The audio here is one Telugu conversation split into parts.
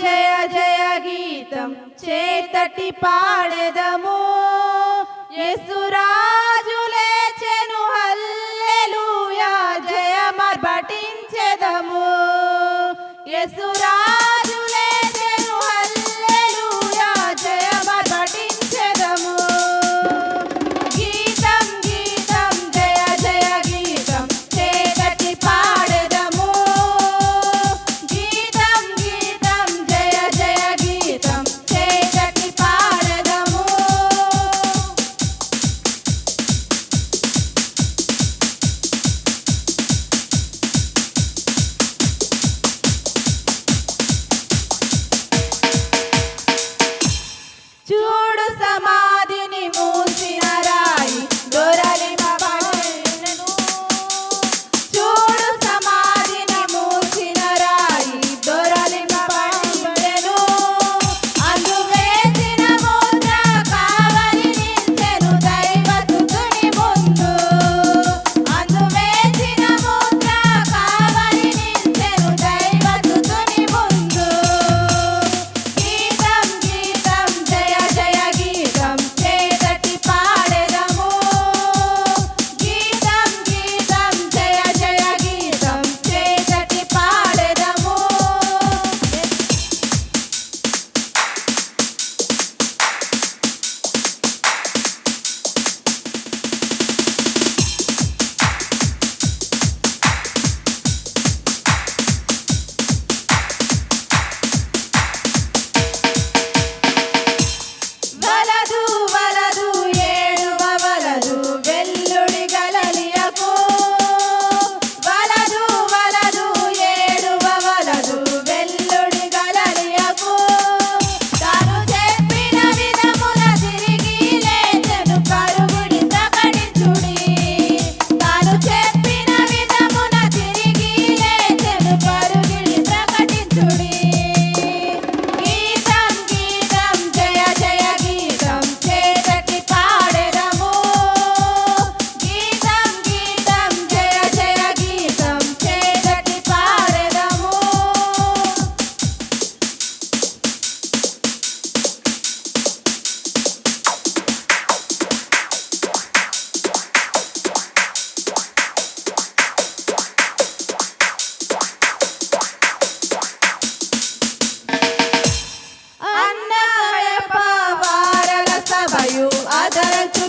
జయ జయ గీతం చేతటి పాడెదము. యేసురాజు లేచెను హల్లెలూయా జయమర్భటించెదము యేసు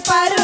para